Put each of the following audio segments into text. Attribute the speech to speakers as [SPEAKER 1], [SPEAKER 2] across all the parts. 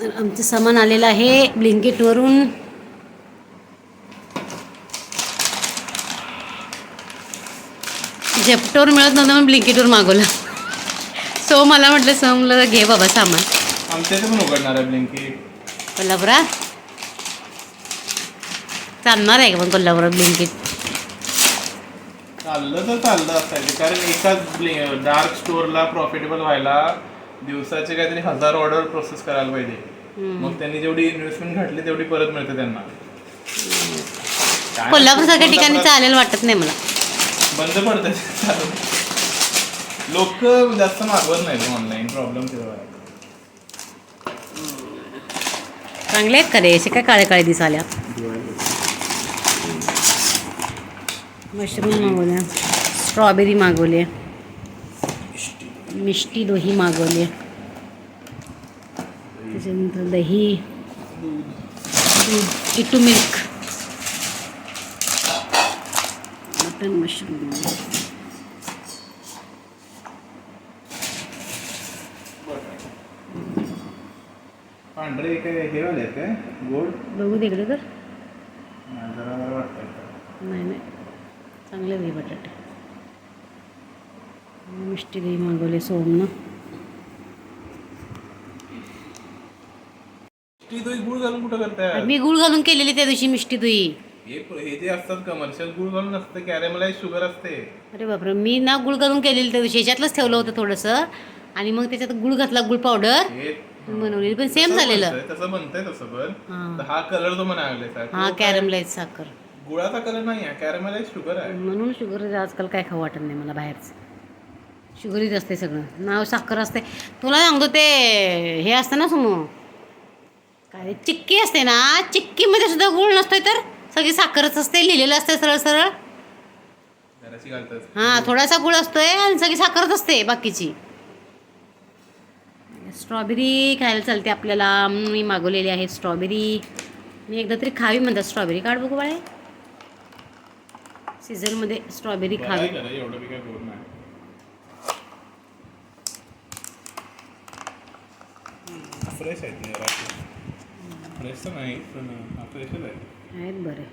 [SPEAKER 1] तर आमचं सामान आलेलं आहे ब्लिंकेटवरून. झेप्टोवर मिळत नव्हतं म्हणून ब्लिंकेटवर मागवलं. सो मला म्हटलं समला घे बाबा सामान.
[SPEAKER 2] आमच्या इथे पण उघडणार आहे ब्लिंकी
[SPEAKER 1] कोल्हापुरात चालणार आहे का पण कोल्हापुरात ब्लिंकेट?
[SPEAKER 2] चाललं तर चाललं असायचं कारण एकाच डार्क स्टोअरला प्रॉफिटेबल व्हायला दिवसाचे काहीतरी हजार ऑर्डर प्रोसेस करायला पाहिजे. मग त्यांनी जेवढी इन्व्हेस्टमेंट घातली तेवढी परत मिळते त्यांना. काय
[SPEAKER 1] कोल्हापूर सारख्या ठिकाणी चालेल वाटत नाही मला.
[SPEAKER 2] बंद पडतं लोक जास्त मागवत नाही ऑनलाईन प्रॉब्लेम तेव्हा. आहे.
[SPEAKER 1] चांगले आहेत का रे? असे काय काळे काळे दिसाल्या मशरूम मागवल्या. स्ट्रॉबेरी मागवली. मिष्टी दोही मागवली त्याच्यानंतर दही दूध इटू मिल्क मटन मशरूम.
[SPEAKER 2] पांढरे काय हे वाले काय? गोड?
[SPEAKER 1] बघू तिकडे तर.
[SPEAKER 2] जरा
[SPEAKER 1] नाही नाही. चांगले दही बटाटे. मिष्टी दही मागवले सोमनं.
[SPEAKER 2] ती दोन गुळ घालून कुठं करताय
[SPEAKER 1] मी गुळ घालून केलेली त्या दिवशी मिष्टी दही
[SPEAKER 2] हे हे जे असतात कमर्शियल गुळ घालून असतं कॅरेमलाइज शुगर असते.
[SPEAKER 1] अरे बापरे मी ना गुळ घालून केलेली त्या दिवशी याच्यातलंच ठेवलं होतं थोडंसं. आणि मग त्याच्यात गुळ घातला गुळ पावडर.
[SPEAKER 2] हे
[SPEAKER 1] बनवलेली पण सेम झालेलं.
[SPEAKER 2] तसं बनतंय तसं पण
[SPEAKER 1] हां.
[SPEAKER 2] तर हा कलर तो म्हणा लागले
[SPEAKER 1] हा साखर.
[SPEAKER 2] गुळाचा कलर नाही आहे कॅरेमलाइज शुगर आहे.
[SPEAKER 1] म्हणून शुगर आजकाल काय खाऊ वाटत नाही मला बाहेरचं. शुगरीच असते सगळं. नाव साखर असते. तुला सांगतो ते हे असतं ना समो? काय चिक्की असते ना? चिक्कीमध्ये सुद्धा गुळ नसतोय तर? सगळी साखरच असते लिहिलेलं असते सरळ सरळ. हां थोडासा गुळ असतोय आणि सगळी साखरच असते बाकीची. स्ट्रॉबेरी खायला चालते आपल्याला. मी मागवलेली आहे स्ट्रॉबेरी. मी एकदा तरी खावी म्हणतात स्ट्रॉबेरी. काढ बघू बाळे. सीझनमध्ये स्ट्रॉबेरी
[SPEAKER 2] बरं
[SPEAKER 1] खावी
[SPEAKER 2] आहे का रे? एवढं बी काय गोड नाही फ्रेश आहेत फ्रेश तर नाही पण फ्रेशच आहे
[SPEAKER 1] आहेत. बरे.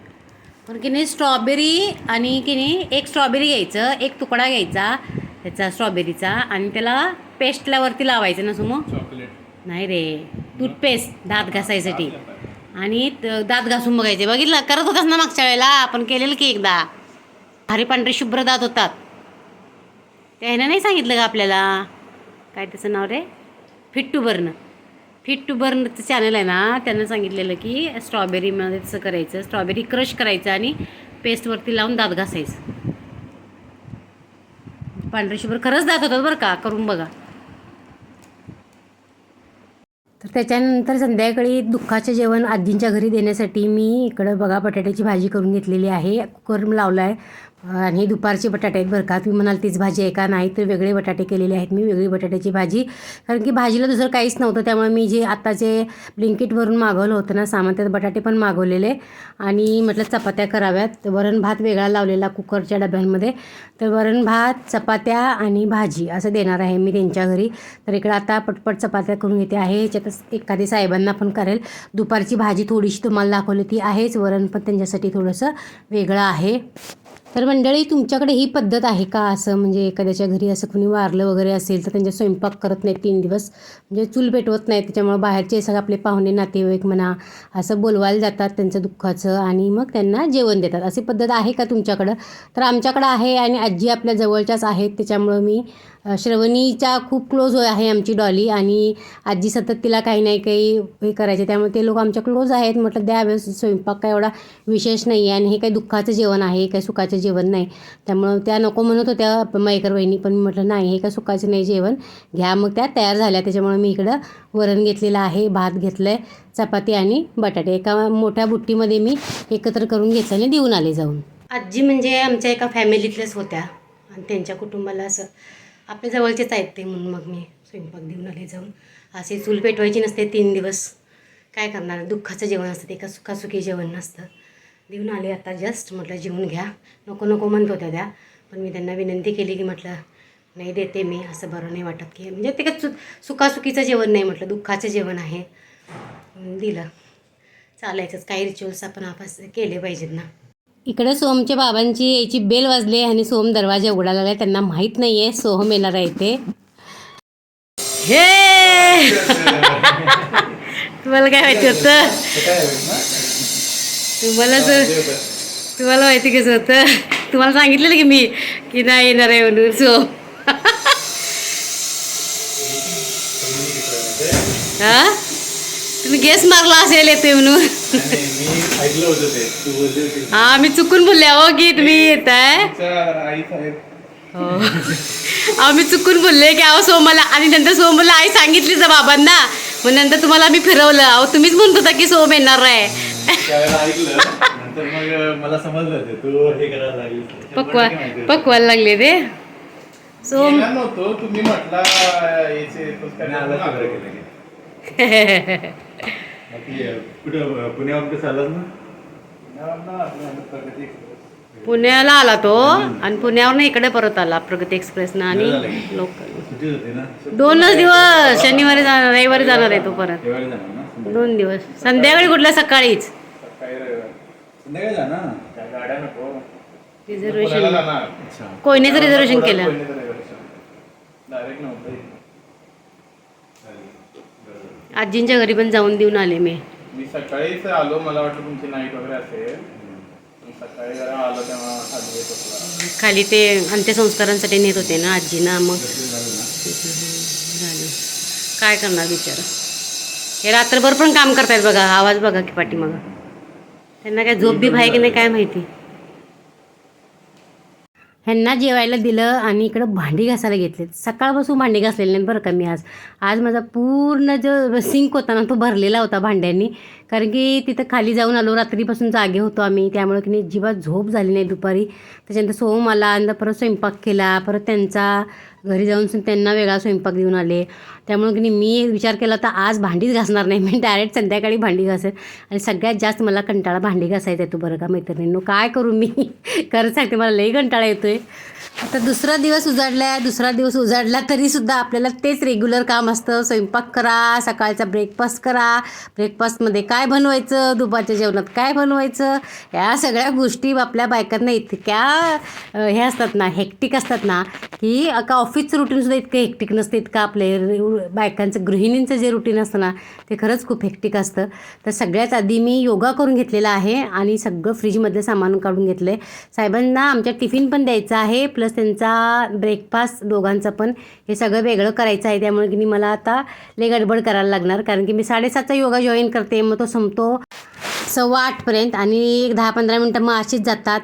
[SPEAKER 1] पण की नाही स्ट्रॉबेरी आणि की नाही एक स्ट्रॉबेरी घ्यायचं एक तुकडा घ्यायचा त्याचा स्ट्रॉबेरीचा आणि त्याला पेस्टला वरती लावायचं ना सुमो?
[SPEAKER 2] चॉकलेट
[SPEAKER 1] नाही रे टूथपेस्ट दात घासायसाठी. आणि त- दात घासून बघायचे. बघितलं? करत होतास ना मागच्या वेळेला? आपण केलेलं की एकदा. भारी पांढरे शुभ्र दात होतात. त्यानं नाही सांगितलं का आपल्याला? काय त्याचं नाव रे? Fit to burn fit to बर्नचं channel आहे ना त्यांना सांगितलेलं की स्ट्रॉबेरीमध्ये तसं करायचं स्ट्रॉबेरी क्रश करायचं आणि पेस्टवरती लावून दात घासायचं. पांढरे शुभ्र खरंच दात होतात बरं का करून बघा. तर त्याच्यानंतर संध्याकाळी दुःखाचं जेवण आजींच्या घरी देण्यासाठी मी इकडं बघा बटाट्याची भाजी करून घेतलेली आहे. कुकर लावला आहे आणि हे दुपारचे बटाटे आहेत बरं का. तुम्ही म्हणाल तीच भाजी आहे का? नाही तर वेगळे बटाटे केलेले आहेत. मी वेगळी बटाट्याची भाजी. कारण की भाजीला दुसरं काहीच नव्हतं. त्यामुळे मी जे आत्ताचे ब्लिंकिटवरून मागवलं होतं ना सामान त्यात बटाटे पण मागवलेले. आणि म्हटलं चपात्या कराव्यात. वरण भात वेगळा लावलेला कुकरच्या डब्यांमध्ये. तर वरण भात चपात्या आणि भाजी असं देणार आहे मी त्यांच्या घरी. तर इकडं आता पटपट चपात्या करून घेते आहे. ह्याच्यातच एखादी साहेबांना पण करेल. दुपारची भाजी थोडीशी तुम्हाला दाखवली ती आहेच. वरण पण त्यांच्यासाठी थोडंसं वेगळं आहे. तर मंडळी तुमच्याकडे ही पद्धत आहे का? असं म्हणजे एखाद्याच्या घरी असं कुणी वारलं वगैरे असेल तर त्यांच्या स्वयंपाक करत नाहीत तीन दिवस. म्हणजे चूल पेटवत नाहीत त्याच्यामुळे बाहेरचे सगळे आपले पाहुणे नातेवाईक म्हणा असं बोलवायला जातात त्यांचं दुःखाचं आणि मग त्यांना जेवण देतात. अशी पद्धत आहे का तुमच्याकडं? तर आमच्याकडं आहे आणि आजी आपल्या जवळच्याच आहेत त्याच्यामुळं मी श्रवणीच्या खूप क्लोज आहे आमची डॉली आणि आजी सतत तिला काही नाही काही हे करायचे त्यामुळे ते लोक आमच्या क्लोज आहेत. म्हटलं द्यावेळेस स्वयंपाक काय एवढा विशेष नाही आहे आणि हे काही दुःखाचं जेवण आहे हे काही सुखाचं जेवण नाही. त्यामुळं त्या नको म्हणत होत्या मयकर वहिनी पण मी म्हटलं नाही हे काय सुखाचं नाही जेवण. घ्या. मग त्या तयार झाल्या. त्याच्यामुळे मी इकडं वरण घेतलेलं आहे भात घेतलं आहे चपाती आणि बटाटे. एका मोठ्या बुट्टीमध्ये मी एकत्र करून घेतलं आणि देऊन आले जाऊन. आजी म्हणजे आमच्या एका फॅमिलीतल्याच होत्या. आणि त्यांच्या कुटुंबाला असं आपल्या जवळचेच आहेत ते म्हणून मग मी स्वयंपाक देऊन आले जाऊन. असे चूल पेटवायची नसते तीन दिवस. काय करणार? दुःखाचं जेवण असतं ते का सुखासुखी जेवण नसतं. देऊन आले आता जस्ट म्हटलं जेवून घ्या. नको नको म्हणत होत्या त्या. पण मी त्यांना विनंती केली की म्हटलं नाही देते मी असं बरं नाही वाटत की. म्हणजे ते काय चु सुखासुखीचं जेवण नाही म्हटलं दुःखाचं जेवण आहे. दिलं. चालायचंच. काही रिच्युअल्स आपण आपण केले पाहिजेत ना. इकडे सोहमच्या बाबांची याची बेल वाजली आणि सोहम दरवाजा उघडायला लागला त्यांना माहीत नाही आहे सोहम येणार आहे ते हे! तुम्हाला काय माहिती होतं? तुम्हाला जर तुम्हाला माहिती कसं होतं? तुम्हाला सांगितलेलं की मी की नाही येणार आहे म्हणून सो हा? तुम्ही गेस मारला असेल येते म्हणून.
[SPEAKER 2] ऐकलं होतं ते. तू बोलली होती.
[SPEAKER 1] हा मी चुकून बोलले. अहो की तुम्ही येत आहे.
[SPEAKER 2] आई साहेब.
[SPEAKER 1] हो. अहो मी चुकून बोलले की अहो सोमला आणि नंतर सोम बोलला आई सांगितली जा बाबांना. मग नंतर तुम्हाला मी फिरवलं. अहो तुम्हीच म्हणत होता की सोम येणार आहे.
[SPEAKER 2] त्यावेळेला ऐकलं. नंतर मग मला समजलं ते. तू हे करायला लागली
[SPEAKER 1] पकवा पकवायला लागले ते. सोम
[SPEAKER 2] येणार नव्हतो. तुम्ही म्हटला याचे
[SPEAKER 3] कुठं पुण्यावर कसं आलात ना?
[SPEAKER 1] पुण्याला आला तो आणि पुण्यावरनं इकडे परत आला प्रगती एक्सप्रेसनं आणि लोकल.
[SPEAKER 3] सुट्टीच होते ना?
[SPEAKER 1] दोनच दिवस शनिवारी जाणार रविवारी जाणार आहे तो परत.
[SPEAKER 3] त्यावेळी जाणार ना?
[SPEAKER 1] दोन दिवस. संध्याकाळी कुठल्या? सकाळीच.
[SPEAKER 2] सकाळी रविवार.
[SPEAKER 3] संध्याकाळी जा ना
[SPEAKER 2] त्या गाड्या नको. पुण्याला
[SPEAKER 1] रिझर्वेशन कोयनेचं रिझर्वेशन केलं?
[SPEAKER 2] डायरेक्ट नव्हतं
[SPEAKER 1] आजींच्या घरी पण जाऊन देऊन आले मी.
[SPEAKER 2] मी सकाळीच आलो मला वाटलं तुमची नाईट वगैरे असेल. मी सकाळी जरा आलो तेव्हा खाली येत होतो.
[SPEAKER 1] खाली ते अंत्यसंस्कारांसाठी नेत होते ना आजींना मग झालं काय करणार बिचारा? हे रात्रभर पण काम करतायत बघा आवाज बघा की पाठीमागं. त्यांना काय झोप बी आहे की नाही काय माहिती? ह्यांना जेवायला दिलं आणि इकडं भांडी घासायला घेतले सकाळपासून भांडी घासलेली नाहीत बरं का मी आज. आज माझा पूर्ण जो सिंक होता ना तो भरलेला होता भांड्यांनी. कारण की तिथं खाली जाऊन आलो रात्रीपासून जागे होतो आम्ही. त्यामुळे की नाही जीवात झोप झाली नाही दुपारी. त्याच्यानंतर सोम आला आणि परत स्वयंपाक केला परत त्यांचा घरी जाऊन त्यांना वेगळा स्वयंपाक देऊन आले. त्यामुळे की नाही मी विचार केला तर आज भांडीच घासणार नाही. मी डायरेक्ट संध्याकाळी भांडी घासेल. आणि सगळ्यात जास्त मला कंटाळा भांडी घासायचा येतो बरं का मैत्रिणींनो. काय करू मी? खरंच सांगते मला लई कंटाळा येतो आहे आता दुसरा दिवस उजाडला आहे दुसरा दिवस उजाडला तरीसुद्धा आपल्याला तेच रेग्युलर काम असतं. स्वयंपाक करा सकाळचा ब्रेकफास्ट करा. ब्रेकफास्टमध्ये काय बनवायचं? दुपारच्या जेवणात काय बनवायचं? या सगळ्या गोष्टी आपल्या बायकांना इतक्या हे असतात ना हेक्टिक असतात ना की का ऑफिसचं रुटीनसुद्धा इतकं हेक्टिक नसतं. इतकं आपले बायकांचं गृहिणींचं जे रुटीन असतं ना ते खरंच खूप हेक्टिक असतं. तर सगळ्यात आधी मी योगा करून घेतलेला आहे आणि सगळं फ्रीजमधलं सामान काढून घेतलं आहे साहेबांना आमच्या टिफिन पण द्यायचा आहे प्लस त्यांचा ब्रेकफास्ट दोघांचा पण हे सगळं वेगळं करायचं आहे. त्यामुळे की मला आता लय गडबड करायला लागणार कारण की मी साडेसातचा योगा जॉईन करते मग तो संपतो सव्वा आठपर्यंत आणि एक दहा पंधरा मिनटं मग अशीच जातात.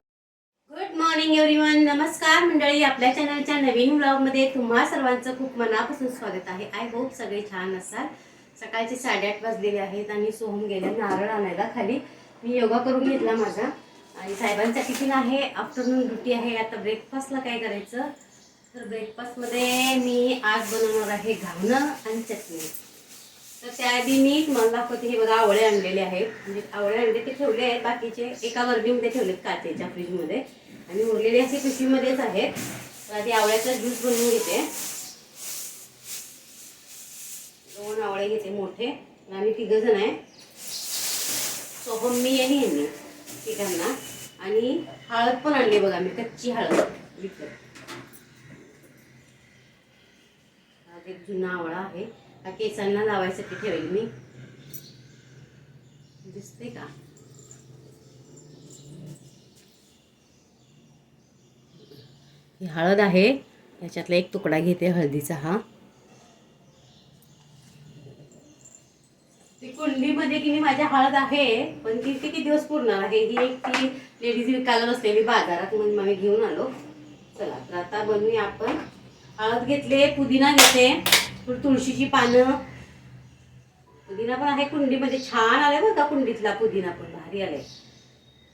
[SPEAKER 1] गुड मॉर्निंग एव्हरीवन नमस्कार मंडळी आपल्या चॅनलच्या नवीन ब्लॉगमध्ये तुम्हा सर्वांचं खूप मनापासून स्वागत आहे. आय होप सगळे छान असाल. सकाळचे साडेआठ वाजलेले आहेत आणि सोहम गेल्या नारळ आणायला खाली. मी योगा करून घेतला माझा. आणि साहेबांचा टिफिन आहे. आफ्टरनून ड्युटी आहे. आता ब्रेकफास्टला काय करायचं? तर ब्रेकफास्टमध्ये मी आज बनवणार आहे घावणं आणि चटणी. तर त्याआधी मी तुम्हाला दाखवते. हे बघा आवळे आणलेले आहेत. म्हणजे आवळे आणले ते ठेवले आहेत. बाकीचे एका वर्गीमध्ये ठेवलेत काचेच्या फ्रीजमध्ये आणि उरलेले असे पिशवीमध्येच आहेत तर आधी आवळ्याचा ज्यूस बनवून घेते. दोन आवळे घेते मोठे. आम्ही तिघ जण आहे. सोहम मी आणि यांनी तिघांना. आणि हळद पण आणली बघा मी कच्ची हळद. विकत. हा एक जुना आवळा आहे. हा केसांना लावायसाठी ठेवेल मी. दिसते का? ही हळद आहे. याच्यातला एक तुकडा घेते हळदीचा हा. ती कुंडीमध्ये की मी माझ्या हळद आहे पण ती किती दिवस पुरणार आहे? ही एक ती लेडीज विकायला बसलेली बाजारात म्हणून आम्ही घेऊन आलो. चला तर आता बनवूया आपण. हळद घेतले पुदिना घेते तुळशीची पानं. पुदिना पण आहे कुंडीमध्ये छान आलाय बरं का कुंडीतला पुदिना पण भारी आलाय.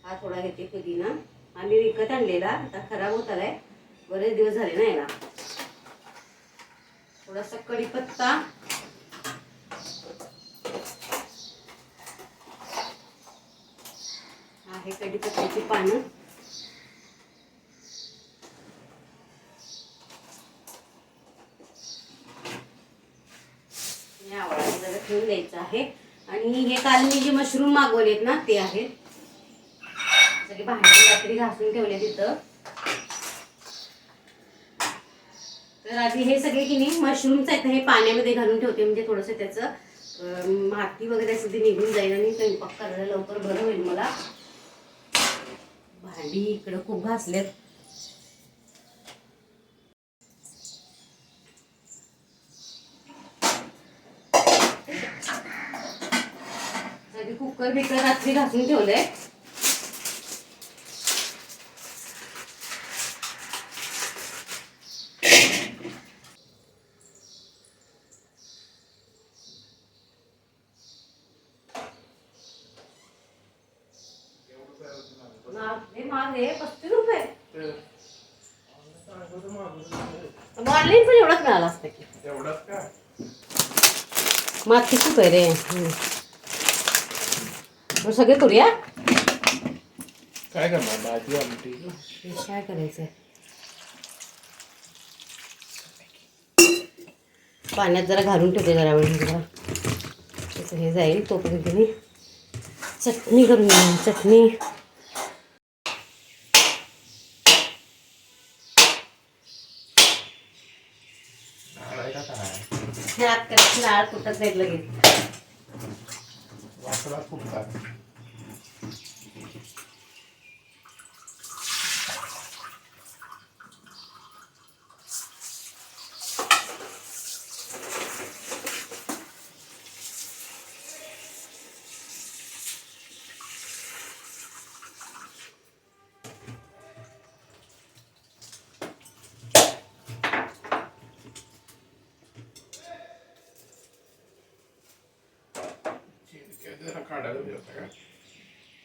[SPEAKER 1] हा थोडा घेते पुदिना. आम्ही विकत आणलेला आता खराब होत आलाय. बरेच दिवस झाले नाही याला थोडासा कढीपत्ता. आहे कढीपत्त्याची पानं. ठेवून द्यायचं आहे. आणि हे काल मी जे मशरूम मागवलेत ना ते आहेत. सगळे भांडी रात्री घासून ठेवले तिथं तर आधी हे सगळे की नाही मशरूमचं आहेत हे पाण्यामध्ये घालून ठेवते. म्हणजे थोडंसं त्याचं माती वगैरे असं ते निघून जाईल आणि स्वयंपाक करायला लवकर बरं होईल मला. भांडी इकडं खूप घासलेत कुकर बिकर रात्री घासून ठेवलंय. आहे पस्तीस रुपये. ऑनलाईन पण एवढाच मिळाला असतं की. माती खूप आहे रे. सगळे करूया?
[SPEAKER 2] काय करणार? भाजी आमटी?
[SPEAKER 1] काय करायचं पाण्यात जरा घालून ठेवते जरा वेळ जरा. त्याचं हे जाईल तोपर्यंत मी चटणी करून चटणी
[SPEAKER 2] काय का काय
[SPEAKER 1] ह्यात करायची डाळ फुटत जाईल लगेच
[SPEAKER 2] वाकडा खूप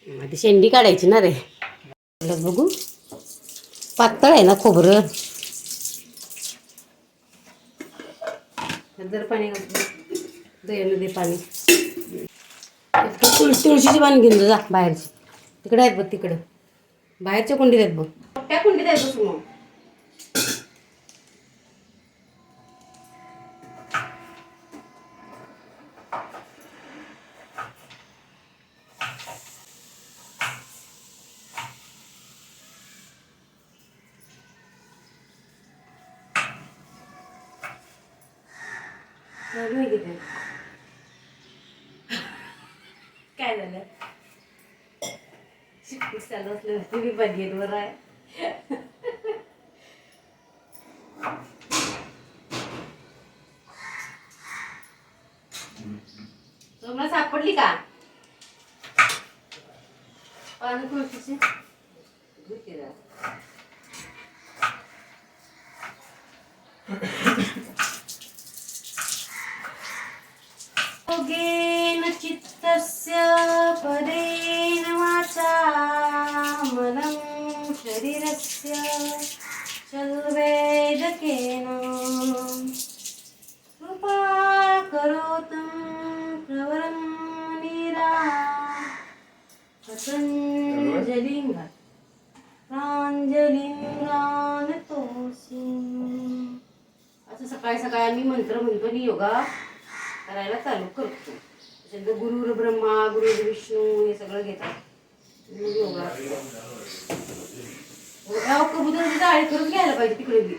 [SPEAKER 1] आधी शेंडी काढायची ना रे. बघ. पातळ आहे ना खोबरं. जर पाणी पाणी. तुळ तुळशीची पाणी घेऊन जा बाहेरची. तिकडे आहेत बघ तिकडं. बाहेरच्या कुंडीत आहेत बघ. मोठ्या कुंडीत आहेत बघ मग चालू काय झालं? शिकूच चालू असलं तुम्ही बजेटवर आहे तुम्हाला सापडली का पानं तुळशीची धुते जरा. योगेन चित्तस्य परेण वाचा मलं शरीरस्य चल्वेदकेन कृपा करोतं प्रवरं नीरा पतञ्जलिं प्राञ्जलिं गानतोऽसि असं सकाळी सकाळी आम्ही मी योगा करायला चालू करतो. त्याच्यानंतर गुरुर ब्रह्मा गुरुर विष्णू हे सगळं घेतात. योगा. अहो, जाळी करून घ्यायला पाहिजे तिकडे बी.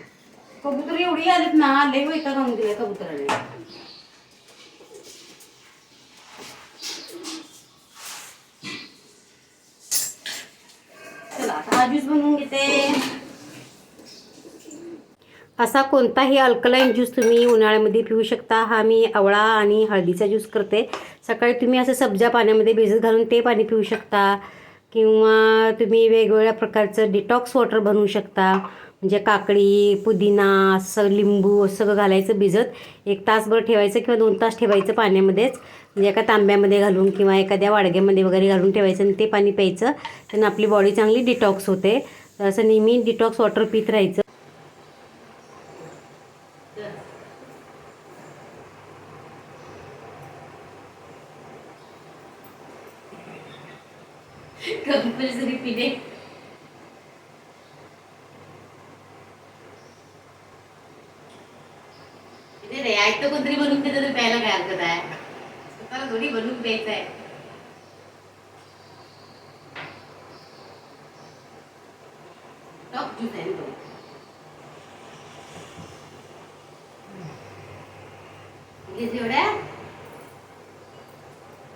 [SPEAKER 1] कबूतर एवढी आलेत ना लय वैताग आणून दिल्या कबुतराने चला आता हा ज्यूस बनवून घेते असा कोणताही अल्कलाईन ज्यूस तुम्ही उन्हाळ्यामध्ये पिऊ शकता. हा मी आवळा आणि हळदीचा ज्यूस करते. सकाळी तुम्ही असं सब्जा पाण्यामध्ये भिजत घालून ते पाणी पिऊ शकता. किंवा तुम्ही वेगवेगळ्या प्रकारचं डिटॉक्स वॉटर बनवू शकता. म्हणजे काकडी पुदिना असं लिंबू सगळं घालायचं भिजत. एक तासभर ठेवायचं किंवा दोन तास ठेवायचं पाण्यामध्येच. म्हणजे एका तांब्यामध्ये घालून किंवा एखाद्या वाडग्यामध्ये वगैरे घालून ठेवायचं आणि ते पाणी प्यायचं. त्यानं आपली बॉडी चांगली डिटॉक्स होते. तर असं नेहमी डिटॉक्स वॉटर पित राहायचं कंपल्सरी पिणे पिणे रे ऐकतं कोणतरी बनवून देतं तर प्यायला काय हरकत आहे स्वतःला थोडी बनवून प्यायचं आहे टॉप ज्यूस आहे ना तो. घेतली एवढ्या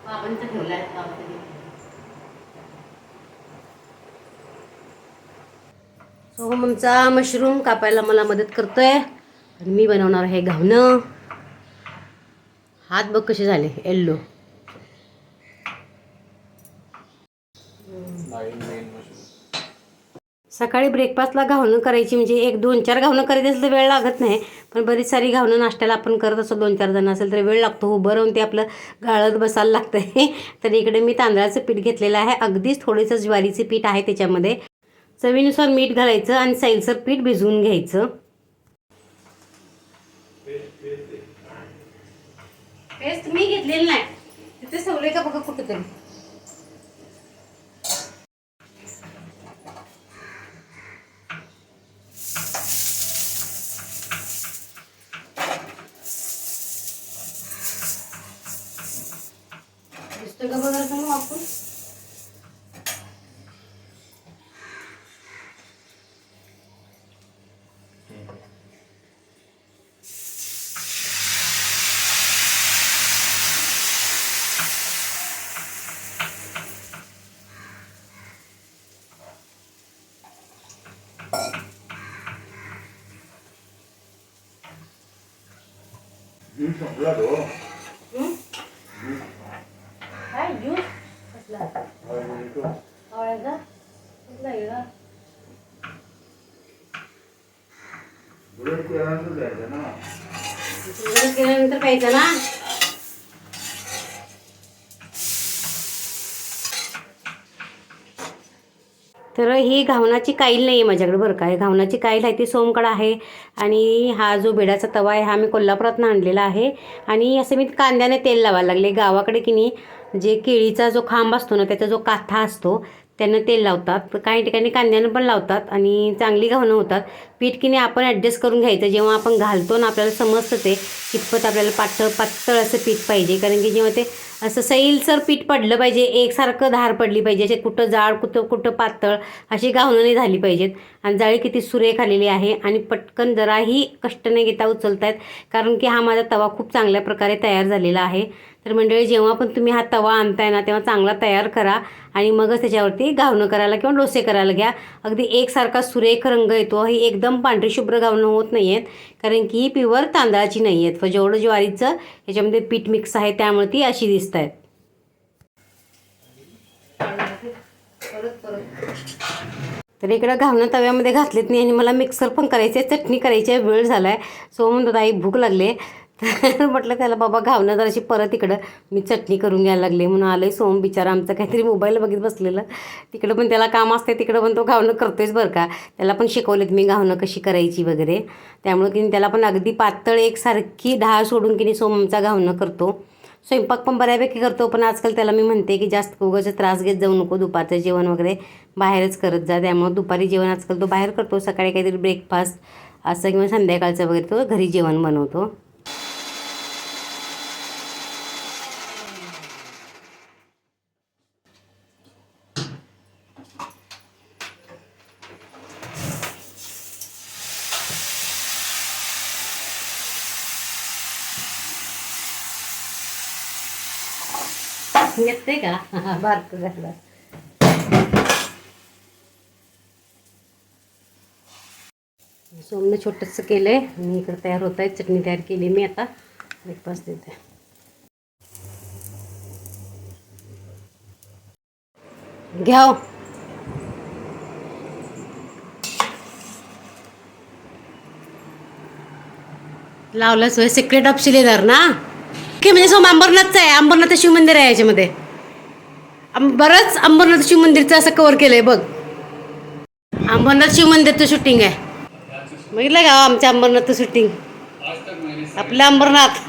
[SPEAKER 1] बाबांचा ठेवलाय बाबांचा सो आमचा मशरूम कापायला मला मदत करतोय. आणि मी बनवणार आहे घावणं. हात बघ कसे झाले येल्लो. सकाळी ब्रेकफास्टला घावणं करायची म्हणजे एक दोन चार घावणं करायची असेल तर वेळ लागत नाही. पण बरीच सारी घावणं नाश्त्याला आपण करत असतो दोन चार जण असेल तर वेळ लागतो. उभं राहून ते आपलं गाळत बसायला लागतं आहे तर इकडे मी तांदळाचं पीठ घेतलेलं आहे. अगदीच थोडंसं ज्वारीचं पीठ आहे त्याच्यामध्ये. चवीनुसार मीठ घालायचं आणि सैलसर पीठ भिजवून घ्यायचं. पेस्ट मी घेतलेली नाही. तिथे सवले का बघा कुठेतरी. तरी दिसतोय का बघा मग वापरून
[SPEAKER 3] हम्म, संपला
[SPEAKER 1] ज्यूस कसला आवळ्याचा कसला आहे का
[SPEAKER 3] बुलेट केल्यानंतर द्यायचं ना
[SPEAKER 1] गरज टाकायचं ना? तर ही घावनाची काईल नाही आहे माझ्याकडे बरं का. हे घावनाची काईल आहे ती सोमकड आहे आणि हा जो बेडाचा तवा आहे हा मी कोल्हापुरातनं आणलेला आहे. आणि असं मी कांद्याने तेल लावायला लागले. गावाकडे की नाही जे केळीचा जो खांब असतो ना त्याचा जो काथा असतो त्यानं तेल लावतात. तर काही ठिकाणी कांद्यानं पण लावतात आणि चांगली घावणं होतात. पीठ की नाही आपण ॲडजस्ट करून घ्यायचं. जेव्हा आपण घालतो ना आपल्याला समजतं ते. कितपत आपल्याला पातळ पातळ असं पीठ पाहिजे. कारण की जेव्हा ते असं सैलसर पीठ पडलं पाहिजे एकसारखं धार पडली पाहिजे असे कुठं जाड कुठं कुठं पातळ अशी घावणं झाली पाहिजेत. आणि जाळी किती सुरेख आलेली आहे आणि पटकन जराही कष्ट नाही घेता उचलत आहेत कारण की हा माझा तवा खूप चांगल्या प्रकारे तयार झालेला आहे. तर मंडळी जेव्हा पण तुम्ही हा तवा आणताय ना तेव्हा चांगला तयार करा आणि मगच त्याच्यावरती घावणं करायला किंवा डोसे करायला घ्या. अगदी एकसारखा सुरेख रंग येतो ही एकदम पांढरी शुभ्र घावणं होत नाही आहेत कारण की ही प्युअर तांदळाची नाही आहेत जेवढं ज्वारीचं याच्यामध्ये पीठ मिक्स आहे त्यामुळे ती अशी दिसते. आहेत तर इकडं घावणं तव्यामध्ये घातलेत नाही आणि मला मिक्सर पण करायचं आहे चटणी करायची आहे वेळ झाला आहे सो म्हणतो आई भूक लागले तर म्हटलं त्याला बाबा घावणं जराशी परत इकडं. मी चटणी करून घ्यायला लागले. म्हणून आलं सोम बिचारा आमचं काहीतरी मोबाईल बघित बसलेलं. तिकडं पण त्याला काम असते तिकडं पण तो घावणं करतोयच बरं का. त्याला पण शिकवलेत मी घावणं कशी करायची वगैरे. त्यामुळे की त्याला पण अगदी पातळ एकसारखी ढाळ सोडून की नाही सोम आमचा घावणं करतो. स्वयंपाक पण बऱ्यापैकी करतो पण आजकाल त्याला मी म्हणते की जास्त उगाचा त्रास घेत जाऊ नको दुपारचं जेवण वगैरे बाहेरच करत जा. त्यामुळं दुपारी जेवण आजकाल तो बाहेर करतो सकाळी काहीतरी ब्रेकफास्ट असं किंवा संध्याकाळचं वगैरे तो घरी जेवण बनवतो. येते का? बारक घातलं सोमनं छोटंसं केलं आहे मी इकडं तयार होत आहे. चटणी तयार केली मी आता. ब्रेकफास्ट देते. घ्या हो. लावलं सोय सिक्रेट ऑफ शिलेदार ना? की म्हणजे सोम अंबरनाथचं आहे अंबरनाथ शिवमंदिर आहे याच्यामध्ये. बरंच अंबरनाथ शिवमंदिरचं असं कव्हर केलंय बघ. अंबरनाथ शिवमंदिरचं शूटिंग आहे. बघितलं का आमच्या अंबरनाथचं शूटिंग आपलं अंबरनाथ.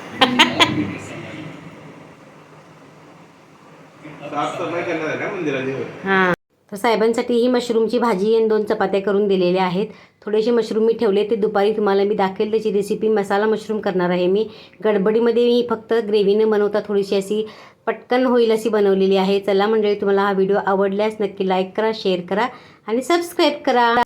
[SPEAKER 2] आहे मंदिराची?
[SPEAKER 1] हां. तर साहेबांसाठी ही मशरूमची भाजी आणि दोन चपात्या करून दिलेल्या आहेत. थोडेसे मशरूम मी ठेवले ते दुपारी तुम्हाला मी दाखवेल. त्याची रेसिपी मसाला मशरूम करणार आहे मी. गडबडीमध्ये मी फक्त ग्रेव्हीने बनवता थोडीशी अशी पटकन होईल अशी बनवलेली आहे. चला मंडळी तुम्हाला हा व्हिडिओ आवडल्यास नक्की लाईक करा शेअर करा आणि सबस्क्राईब करा.